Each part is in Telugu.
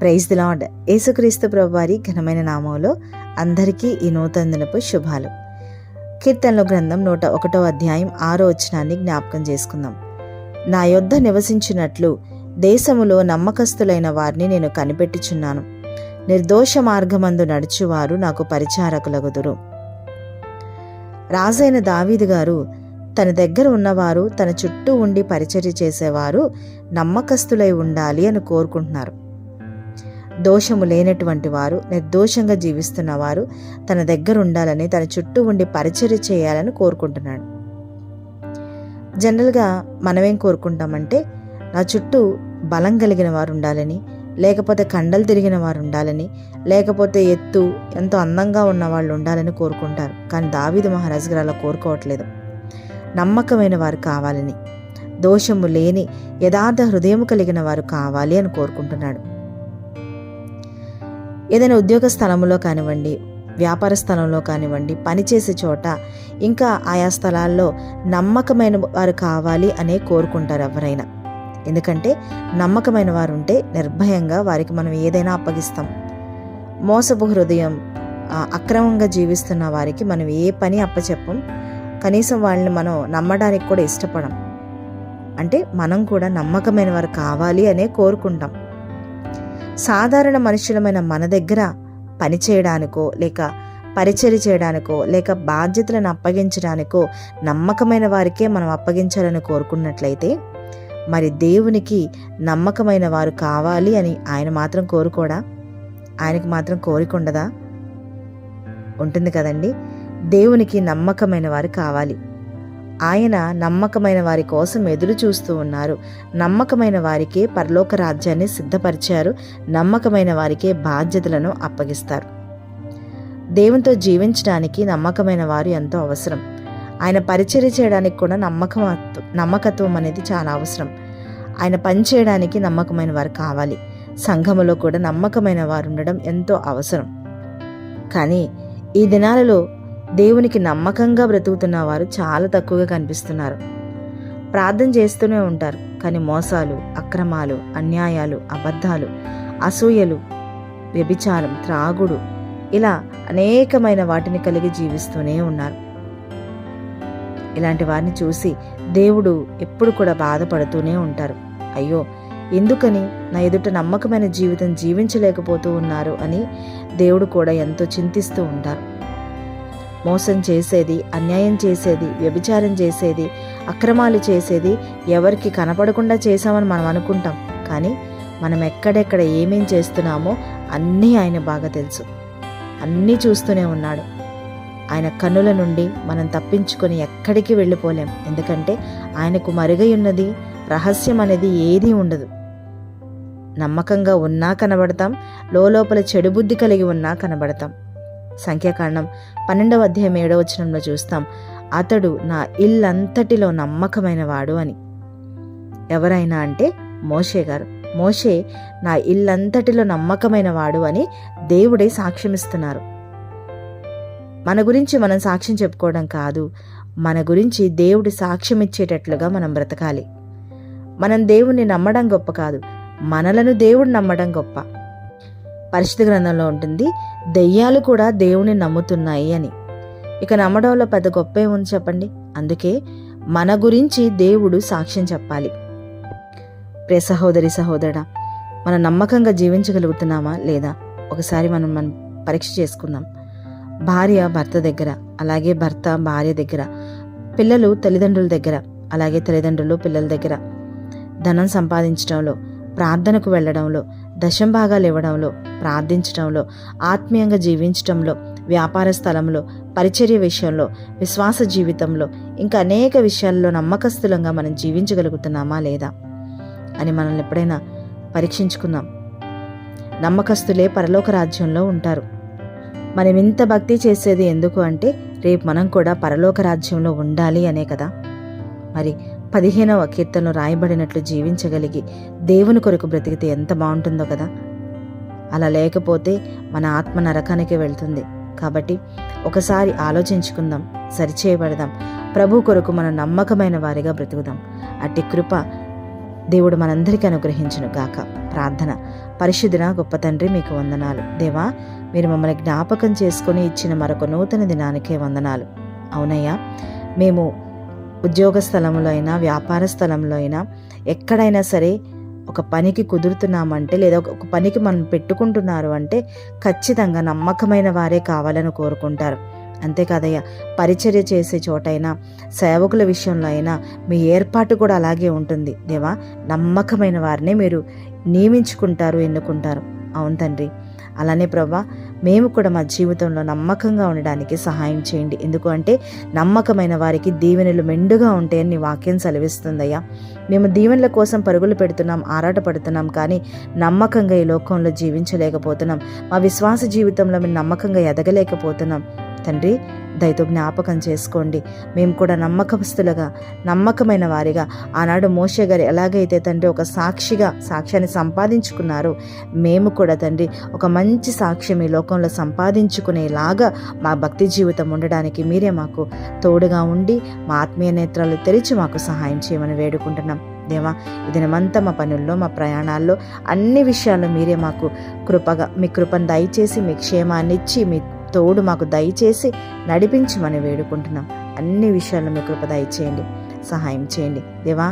ప్రైజ్ ది లాడ్ యేసుక్రీస్తు ప్రభువారి ఘనమైన నామంలో అందరికీ ఈ నూతన దినపు శుభాలు. కీర్తనలో గ్రంథం నూట ఒకటో అధ్యాయం ఆరో వచనాన్ని జ్ఞాపకం చేసుకుందాం. నా యొద్ద నివసించినట్లు దేశములో నమ్మకస్తులైన వారిని నేను కనిపెట్టుచున్నాను. నిర్దోష మార్గమందు నడుచువారు నాకు పరిచారకులగుదురు. రాజైన దావీదు గారు తన దగ్గర ఉన్నవారు తన చుట్టూ ఉండి పరిచర్య చేసేవారు నమ్మకస్తులై ఉండాలి అని కోరుకుంటున్నారు. దోషము లేనటువంటి వారు నిర్దోషంగా జీవిస్తున్న వారు తన దగ్గర ఉండాలని తన చుట్టూ ఉండి పరిచర్య చేయాలని కోరుకుంటున్నాడు. జనరల్గా మనమేం కోరుకుంటామంటే నా చుట్టూ బలం కలిగిన వారు ఉండాలని లేకపోతే కండలు తిరిగిన వారు ఉండాలని లేకపోతే ఎత్తు ఎంతో అందంగా ఉన్న వాళ్ళు ఉండాలని కోరుకుంటారు. కానీ దావీదు మహారాజు గారు అలా కోరుకోవట్లేదు. నమ్మకమైన వారు కావాలని దోషము లేని యథార్థ హృదయం కలిగిన వారు కావాలి అని కోరుకుంటున్నాడు. ఏదైనా ఉద్యోగ స్థలంలో కానివ్వండి వ్యాపార స్థలంలో కానివ్వండి పనిచేసే చోట ఇంకా ఆయా స్థలాల్లో నమ్మకమైన వారు కావాలి అనే కోరుకుంటారు ఎవరైనా. ఎందుకంటే నమ్మకమైన వారు ఉంటే నిర్భయంగా వారికి మనం ఏదైనా అప్పగిస్తాం. మోసపు హృదయం అక్రమంగా జీవిస్తున్న వారికి మనం ఏ పని అప్పచెప్పం. కనీసం వాళ్ళని మనం నమ్మడానికి కూడా ఇష్టపడం. అంటే మనం కూడా నమ్మకమైన వారు కావాలి అనే కోరుకుంటాం. సాధారణ మనుషులమైన మన దగ్గర పని చేయడానికో లేక పరిచర్య చేయడానికో లేక బాధ్యతలను అప్పగించడానికో నమ్మకమైన వారికే మనం అప్పగించాలని కోరుకున్నట్లయితే మరి దేవునికి నమ్మకమైన వారు కావాలి అని ఆయన మాత్రం కోరుకోడా? ఆయనకి మాత్రం కోరిక ఉండదా? ఉంటుంది కదండి. దేవునికి నమ్మకమైన వారు కావాలి. ఆయన నమ్మకమైన వారి కోసం ఎదురు చూస్తూ ఉన్నారు. నమ్మకమైన వారికే పరలోక రాజ్యాన్ని సిద్ధపరిచారు. నమ్మకమైన వారికే బాధ్యతలను అప్పగిస్తారు. దేవునితో జీవించడానికి నమ్మకమైన వారు ఎంతో అవసరం. ఆయన పరిచర్య చేయడానికి కూడా నమ్మకం నమ్మకత్వం అనేది చాలా అవసరం. ఆయన పని చేయడానికి నమ్మకమైన వారు కావాలి. సంఘములో కూడా నమ్మకమైన వారు ఉండడం ఎంతో అవసరం. కానీ ఈ దినాలలో దేవునికి నమ్మకంగా బ్రతుకుతున్న వారు చాలా తక్కువగా కనిపిస్తున్నారు. ప్రార్థన చేస్తూనే ఉంటారు. కానీ మోసాలు అక్రమాలు అన్యాయాలు అబద్ధాలు అసూయలు వ్యభిచారం త్రాగుడు ఇలా అనేకమైన వాటిని కలిగి జీవిస్తూనే ఉన్నారు. ఇలాంటి వారిని చూసి దేవుడు ఎప్పుడు కూడా బాధపడుతూనే ఉంటారు. అయ్యో ఎందుకని నా ఎదుట నమ్మకమైన జీవితం జీవించలేకపోతూ ఉన్నారు అని దేవుడు కూడా ఎంతో చింతిస్తూ ఉంటారు. మోసం చేసేది అన్యాయం చేసేది వ్యభిచారం చేసేది అక్రమాలు చేసేది ఎవరికి కనపడకుండా చేశామని మనం అనుకుంటాం. కానీ మనం ఎక్కడెక్కడ ఏమేం చేస్తున్నామో అన్నీ ఆయన బాగా తెలుసు. అన్నీ చూస్తూనే ఉన్నాడు. ఆయన కన్నుల నుండి మనం తప్పించుకొని ఎక్కడికి వెళ్ళిపోలేం. ఎందుకంటే ఆయనకు మరుగై ఉన్నది రహస్యం అనేది ఏదీ ఉండదు. నమ్మకంగా ఉన్నా కనబడతాం లోపల చెడు బుద్ధి కలిగి ఉన్నా కనబడతాం. సంఖ్యాకాండం పన్నెండవ అధ్యాయం ఏడవ వచనంలో చూస్తాం. అతడు నా ఇల్లంతటిలో నమ్మకమైన వాడు అని. ఎవరైనా అంటే మోషే గారు. మోషే నా ఇల్లంతటిలో నమ్మకమైన వాడు అని దేవుడే సాక్ష్యమిస్తున్నారు. మన గురించి మనం సాక్ష్యం చెప్పుకోవడం కాదు. మన గురించి దేవుడి సాక్ష్యం ఇచ్చేటట్లుగా మనం బ్రతకాలి. మనం దేవుణ్ణి నమ్మడం గొప్ప కాదు. మనలను దేవుడు నమ్మడం గొప్ప. పరిశుద్ధ గ్రంథంలో ఉంటుంది దెయ్యాలు కూడా దేవుని నమ్ముతున్నాయి అని. ఇక నమ్మడంలో పెద్ద గొప్ప ఏముంది చెప్పండి? అందుకే మన గురించి దేవుడు సాక్ష్యం చెప్పాలి. ప్రే సహోదరి సహోదరుడా మనం నమ్మకంగా జీవించగలుగుతున్నామా లేదా? ఒకసారి మనం మనం పరీక్ష చేసుకుందాం. భార్య భర్త దగ్గర అలాగే భర్త భార్య దగ్గర పిల్లలు తల్లిదండ్రుల దగ్గర అలాగే తల్లిదండ్రులు పిల్లల దగ్గర ధనం సంపాదించడంలో ప్రార్థనకు వెళ్ళడంలో దశం భాగాలు ఇవ్వడంలో ప్రార్థించడంలో ఆత్మీయంగా జీవించడంలో వ్యాపార స్థలంలో పరిచర్య విషయంలో విశ్వాస జీవితంలో ఇంకా అనేక విషయాల్లో నమ్మకస్తులంగా మనం జీవించగలుగుతున్నామా లేదా అని మనల్ని ఎప్పుడైనా పరీక్షించుకుందాం. నమ్మకస్తులే పరలోక రాజ్యంలో ఉంటారు. మనం ఇంత భక్తి చేసేది ఎందుకు అంటే రేపు మనం కూడా పరలోక రాజ్యంలో ఉండాలి అనే కదా. మరి పదిహేనవ కీర్తనలో రాయబడినట్లు జీవించగలిగి దేవుని కొరకు బ్రతికితే ఎంత బాగుంటుందో కదా. అలా లేకపోతే మన ఆత్మ నరకానికి వెళ్తుంది. కాబట్టి ఒకసారి ఆలోచించుకుందాం సరిచేయబడదాం. ప్రభు కొరకు మనం నమ్మకమైన వారిగా బ్రతుకుదాం. అట్టి కృప దేవుడు మనందరికీ అనుగ్రహించును గాక. ప్రార్థన. పరిశుద్ధున గొప్ప తండ్రి మీకు వందనాలు. దేవా మీరు మమ్మల్ని జ్ఞాపకం చేసుకుని ఇచ్చిన మరొక నూతన దినానికే వందనాలు. అవునయ్యా మేము ఉద్యోగ స్థలంలో అయినా వ్యాపార స్థలంలో అయినా ఎక్కడైనా సరే ఒక పనికి కుదురుతున్నామంటే లేదా ఒక పనికి మనం పెట్టుకుంటున్నారు అంటే ఖచ్చితంగా నమ్మకమైన వారే కావాలని కోరుకుంటారు. అంతేకాదయ్యా పరిచర్య చేసే చోటైనా సేవకుల విషయంలో అయినా మీ ఏర్పాటు కూడా అలాగే ఉంటుంది. దేవా నమ్మకమైన వారినే మీరు నియమించుకుంటారు ఎన్నుకుంటారు. అవును తండ్రి. అలానే ప్రభా మేము కూడా మా జీవితంలో నమ్మకంగా ఉండడానికి సహాయం చేయండి. ఎందుకు అంటే నమ్మకమైన వారికి దీవెనలు మెండుగా ఉంటాయని నీ వాక్యం సెలవిస్తుందయ్యా. మేము దీవెనల కోసం పరుగులు పెడుతున్నాం ఆరాటపడుతున్నాం కానీ నమ్మకంగా ఈ లోకంలో జీవించలేకపోతున్నాం. మా విశ్వాస జీవితంలో మేము నమ్మకంగా ఎదగలేకపోతున్నాం. తండ్రి దయతో జ్ఞాపకం చేసుకోండి. మేము కూడా నమ్మకస్తులుగా నమ్మకమైన వారిగా. ఆనాడు మోషే గారు ఎలాగైతే తండ్రి ఒక సాక్షిగా సాక్ష్యాన్ని సంపాదించుకున్నారో మేము కూడా తండ్రి ఒక మంచి సాక్ష్యం ఈ లోకంలో సంపాదించుకునేలాగా మా భక్తి జీవితం ఉండడానికి మీరే మాకు తోడుగా ఉండి మా ఆత్మీయ నేత్రాలు తెరిచి మాకు సహాయం చేయమని వేడుకుంటున్నాం. దేవా ఈ దినమంతా మా పనుల్లో మా ప్రయాణాల్లో అన్ని విషయాల్లో మీరే మాకు కృపగా మీ కృపను దయచేసి మీ క్షేమాన్ని ఇచ్చి మీ తోడు మాకు దయచేసి నడిపించమని వేడుకుంటున్నాం. అన్ని విషయాల్లో మీ కృప దయచేయండి సహాయం చేయండి. దేవా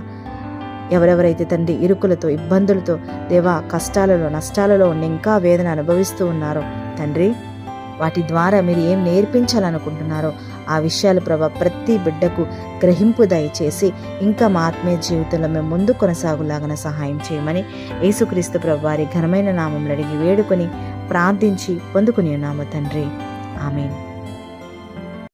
ఎవరెవరైతే తండ్రి ఇరుకులతో ఇబ్బందులతో దేవా కష్టాలలో నష్టాలలో ఉండి ఇంకా వేదన అనుభవిస్తూ ఉన్నారో తండ్రి వాటి ద్వారా మీరు ఏం నేర్పించాలనుకుంటున్నారో ఆ విషయాలు ప్రభా ప్రతి బిడ్డకు గ్రహింపు దయచేసి ఇంకా మా ఆత్మీయ జీవితంలో మేము ముందు కొనసాగులాగన సహాయం చేయమని యేసుక్రీస్తు ప్రభు వారి ఘనమైన నామంలో అడిగి వేడుకొని ప్రార్థించి పొందుకుని ఉన్నాము తండ్రి. ആമേൻ